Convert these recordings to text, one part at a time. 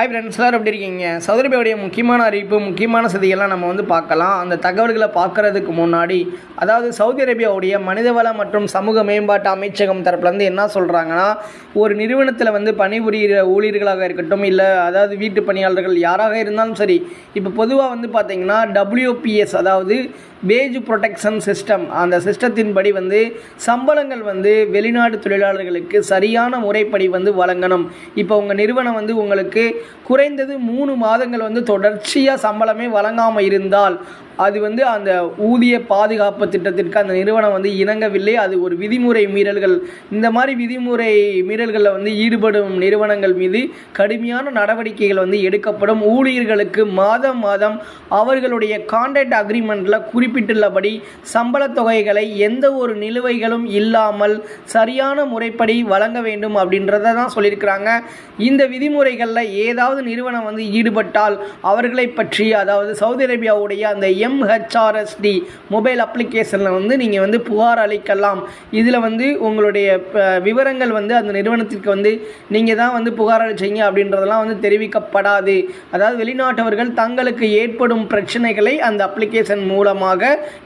Hi friends எல்லாரும் எப்படி இருக்கீங்க? சவுதி முக்கியமான அறிவிப்பு முக்கியமான செய்திகள்லாம் நம்ம வந்து பார்க்கலாம். அந்த தகவல்களை பார்க்கறதுக்கு முன்னாடி அதாவது சவுதி அரேபியாவுடைய மனிதவள மற்றும் சமூக மேம்பாட்டு அமைச்சகம் தரப்புலேருந்து என்ன சொல்கிறாங்கன்னா ஒரு நிறுவனத்தில் வந்து பணிபுரிகிற ஊழியர்களாக இருக்கட்டும் இல்லை அதாவது வீட்டு பணியாளர்கள் யாராக இருந்தாலும் சரி இப்போ பொதுவாக வந்து பார்த்தீங்கன்னா டபிள்யூபிஎஸ் அதாவது வேஜ் ப்ரொடெக்ஷன் சிஸ்டம் அந்த சிஸ்டத்தின்படி வந்து சம்பளங்கள் வந்து வெளிநாட்டு தொழிலாளர்களுக்கு சரியான முறைப்படி வந்து வழங்கணும். இப்போ உங்கள் நிறுவனம் வந்து உங்களுக்கு குறைந்தது மூணு மாதங்கள் வந்து தொடர்ச்சியாக சம்பளமே வழங்காமல் இருந்தால் அது வந்து அந்த ஊதிய பாதுகாப்பு திட்டத்திற்கு அந்த நிறுவனம் வந்து இணங்கவில்லை. அது ஒரு விதிமுறை மீறல்கள். இந்த மாதிரி விதிமுறை மீறல்களில் வந்து ஈடுபடும் நிறுவனங்கள் மீது கடுமையான நடவடிக்கைகள் வந்து எடுக்கப்படும். ஊழியர்களுக்கு மாதம் மாதம் அவர்களுடைய கான்ட்ராக்ட் அக்ரிமெண்ட்டில் குறிப்பிட்டுள்ளபடி சம்பளத் தொகைகளை எந்த ஒரு நிலுவைகளும் இல்லாமல் சரியான முறைப்படி வழங்க வேண்டும் அப்படின்றத தான் சொல்லியிருக்கிறாங்க. இந்த விதிமுறைகளில் ஏதாவது நிறுவனம் வந்து ஈடுபட்டால் அவர்களை பற்றி அதாவது சவுதி அரேபியாவுடைய அந்த எம்ஹெச்ஆர்எஸ்டி மொபைல் அப்ளிகேஷனில் வந்து நீங்கள் வந்து புகார் அளிக்கலாம். இதில் வந்து உங்களுடைய விவரங்கள் வந்து அந்த நிறுவனத்திற்கு வந்து நீங்கள் தான் வந்து புகார் அளிச்சிங்க அப்படின்றதெல்லாம் வந்து தெரிவிக்கப்படாது. அதாவது வெளிநாட்டவர்கள் தங்களுக்கு ஏற்படும் பிரச்சனைகளை அந்த அப்ளிகேஷன் மூலமாக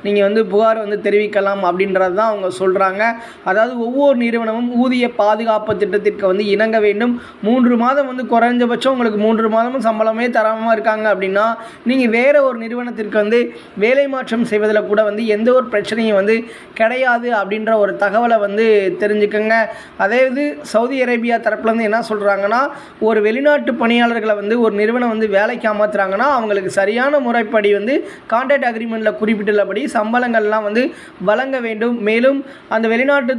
நீங்கள் வந்து புகார் வந்து தெரிவிக்கலாம் அப்படின்றது தான் அவங்க சொல்கிறாங்க அதாவது ஒவ்வொரு நிறுவனமும் ஊதிய பாதுகாப்பு திட்டத்திற்கு வந்து இணங்க வேண்டும். மூன்று மாதம் வந்து குறைஞ்சபட்சம் உங்களுக்கு மூன்று மாதமும் சம்பளமே தராமல் இருக்காங்க அப்படின்னா நீங்கள் வேறு ஒரு நிறுவனத்திற்கு வந்து வேலை மாற்றம் செய்வதில் கூட வந்து எந்த ஒரு பிரச்சனையும் வந்து கிடையாது அப்படின்ற ஒரு தகவலை வந்து தெரிஞ்சுக்கோங்க. அதாவது சவுதி அரேபியா தரப்புலேருந்து என்ன சொல்கிறாங்கன்னா ஒரு வெளிநாட்டு பணியாளர்களை வந்து ஒரு நிறுவனம் வந்து வேலைக்கு அமர்த்துறாங்கன்னா அவங்களுக்கு சரியான முறைப்படி வந்து கான்ட்ராக்ட் அக்ரிமெண்ட்டில் குறிப்பிட்டுள்ளபடி சம்பளங்கள்லாம் வந்து வழங்க வேண்டும். மேலும் அந்த வெளிநாட்டு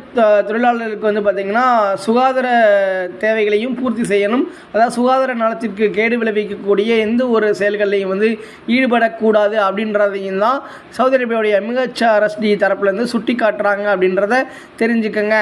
தொழிலாளர்களுக்கு வந்து பார்த்திங்கன்னா சுகாதார தேவைகளையும் பூர்த்தி செய்யணும். அதாவது சுகாதார நலத்திற்கு கேடு விளைவிக்கக்கூடிய எந்த ஒரு செயல்களையும் வந்து ஈடுபடக்கூடாது அப்படின்றதையும் தான் சவுதி அரேபியாவுடைய எம்ஹெச்ஆர்எஸ்டி தரப்புலேருந்து சுட்டி காட்டுறாங்க அப்படின்றத தெரிஞ்சுக்கோங்க.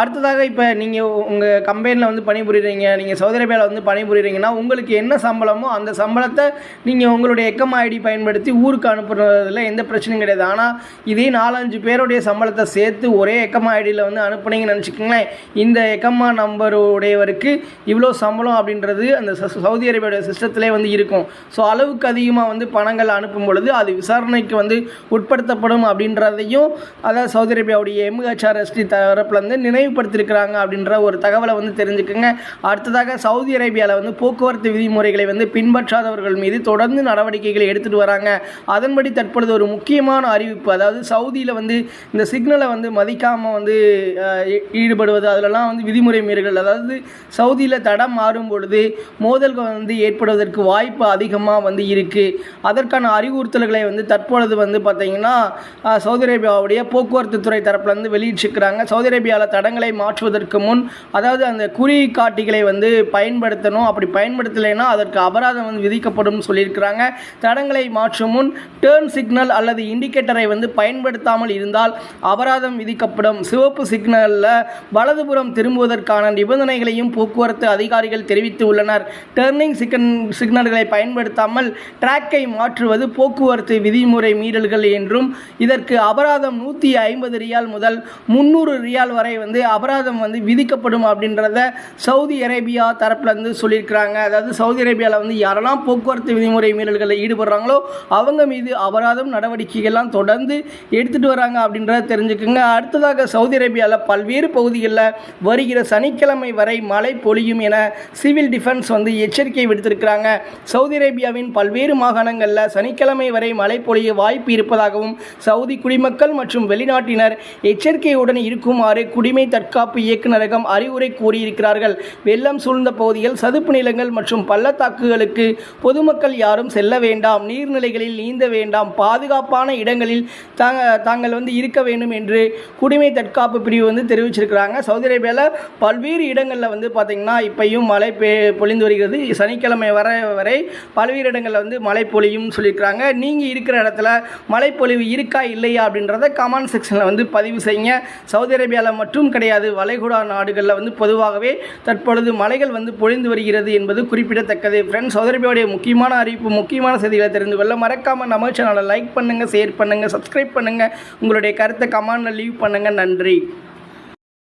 அடுத்ததாக இப்போ நீங்கள் உங்கள் கம்பெனியில் வந்து பணிபுரியுறீங்க நீங்கள் சவுதி அரேபியாவில் வந்து பணிபுரியுறீங்கன்னா உங்களுக்கு என்ன சம்பளமோ அந்த சம்பளத்தை நீங்கள் உங்களுடைய எக்கம் ஐடி பயன்படுத்தி ஊருக்கு அனுப்புறதுல எந்த பிரச்சனையும் கிடையாது. ஆனால் இதே நாலஞ்சு பேருடைய சம்பளத்தை சேர்த்து ஒரே எக்கமா ஐடியில் வந்து அனுப்புனீங்கன்னு நினச்சிக்கோங்களேன். இந்த எக்கம்மா நம்பருடையவருக்கு இவ்வளோ சம்பளம் அப்படின்றது அந்த சவுதி அரேபியாவுடைய சிஸ்டத்திலே வந்து இருக்கும். ஸோ அளவுக்கு அதிகமாக வந்து பணங்கள் அனுப்பும் பொழுது அது விசாரணைக்கு வந்து உட்படுத்தப்படும் அப்படின்றதையும் அதாவது சவுதி அரேபியாவுடைய எம்ஹெச்ஆர்எஸ்டி தரப்புலேருந்து நினைவுபடுத்தியிருக்கிறாங்க அப்படின்ற ஒரு தகவலை வந்து தெரிஞ்சுக்கோங்க. அடுத்ததாக சவுதி அரேபியாவில் வந்து போக்குவரத்து விதிமுறைகளை வந்து பின்பற்றாதவர்கள் மீது தொடர்ந்து நடவடிக்கைகளை எடுத்துகிட்டு வராங்க. அதன்படி தற்பொழுது ஒரு முக்கியமான அறிவிப்பு அதாவது சவுதியில் வந்து இந்த சிக்னலை வந்து மதிக்காமல் வந்து ஈடுபடுவது அதிலலாம் வந்து விதிமுறை மீறல்கள் அதாவது சவுதியில் தடம் மாறும் பொழுது மோதல்கள் வந்து ஏற்படுவதற்கு வாய்ப்பு அதிகமாக வந்து இருக்குது அதற்கான அறிவுறுத்தல்களை வந்து தற்பொழுது வந்து பார்த்தீங்கன்னா சவுதி அரேபியாவுடைய போக்குவரத்து துறை தரப்புலேருந்து வெளியிட்டிருக்கிறாங்க. சவுதி அரேபியாவில் தடங்களை மாற்றுவதற்கு முன் அதாவது அந்த குறிகாட்டிகளை வந்து பயன்படுத்தணும். அப்படி பயன்படுத்தலைன்னா அதற்கு அபராதம் வந்து விதிக்கப்படும் சொல்லியிருக்கிறாங்க. தடங்களை மாற்றும் முன் டேர்ன் சிக்னல் அல்லது இண்டிகேட்டரை வந்து பயன்படுத்தாமல் இருந்தால் அபராதம் விதிக்கப்படும். சிவப்பு சிக்னலில் வலதுபுறம் திரும்புவதற்கான நிபந்தனைகளையும் போக்குவரத்து அதிகாரிகள் தெரிவித்து உள்ளனர். டேர்னிங் சிக்னல்களை பயன்படுத்தாமல் ட்ராக்கை மாற்றுவது போக்குவரத்து விதிமுறை மீறல்கள் என்றும் இதற்கு அபராதம் நூற்றி ஐம்பது ரியால் முதல் முந்நூறு ரியால் வரை வந்து அபராதம் வந்து விதிக்கப்படும் அப்படின்றத சவுதி அரேபியா தரப்பில் இருந்து சொல்லியிருக்கிறாங்க. அதாவது சவுதி அரேபியாவில் வந்து யாரெல்லாம் போக்குவரத்து விதிமுறை மீறல்களில் ஈடுபடுறாங்களோ அவங்க மீது அபராதம் நடவடிக்கைகள்லாம் தொடர்ந்து எடுத்துட்டு வராங்க அப்படின்றத தெரிஞ்சுக்குங்க. அடுத்ததாக சவுதி அரேபியாவில் பல்வேறு பகுதிகளில் வருகிற சனிக்கிழமை வரை மழை பொழியும் என சிவில் டிஃபென்ஸ் வந்து எச்சரிக்கை விடுத்திருக்கிறாங்க. சவுதி அரேபியாவின் பல்வேறு மாகாணங்களில் சனிக்கிழமை வரை மழை மழை பொழிய வாய்ப்பு இருப்பதாகவும் சவுதி குடிமக்கள் மற்றும் வெளிநாட்டினர் எச்சரிக்கையுடன் இருக்குமாறு குடிமை தற்காப்பு இயக்குநரகம் அறிவுரை கூறியிருக்கிறார்கள். வெள்ளம் சூழ்ந்த பகுதிகள் சதுப்பு நிலங்கள் மற்றும் பள்ளத்தாக்குகளுக்கு பொதுமக்கள் யாரும் செல்ல வேண்டாம். நீர்நிலைகளில் நீந்த வேண்டாம். பாதுகாப்பான இடங்களில் தாங்க தாங்கள் வந்து இருக்க வேண்டும் என்று குடிமை தற்காப்பு பிரிவு வந்து தெரிவிச்சிருக்கிறாங்க. சவுதி அரேபியாவில் பல்வேறு இடங்களில் வந்து பார்த்திங்கன்னா இப்பையும் மழை பெ பொழிந்து வருகிறது. சனிக்கிழமை வர வரை பல்வேறு இடங்களில் வந்து மழை பொழியும் சொல்லியிருக்கிறாங்க. நீங்கள் இருக்கிற இடத்துல மழைப்பொழிவு இருக்கா இல்லையா அப்படின்றத கமெண்ட் செக்ஷனில் வந்து பதிவு செய்யுங்க. சவுதி அரேபியாவில் மட்டும் கிடையாது வளைகுடா நாடுகளில் வந்து பொதுவாகவே தற்பொழுது மலைகள் வந்து பொழிந்து வருகிறது என்பது குறிப்பிடத்தக்கது. ஃப்ரெண்ட்ஸ் சவுதி அரேபியாவுடைய முக்கியமான அறிவிப்பு முக்கியமான செய்திகளை தெரிந்து கொள்ள மறக்காமல் நம்ம சேனலை லைக் பண்ணுங்கள் ஷேர் பண்ணுங்கள் சப்ஸ்கிரைப் பண்ணுங்கள் உங்களுடைய கருத்தை கமெண்டில் லீவ் பண்ணுங்கள் நன்றி.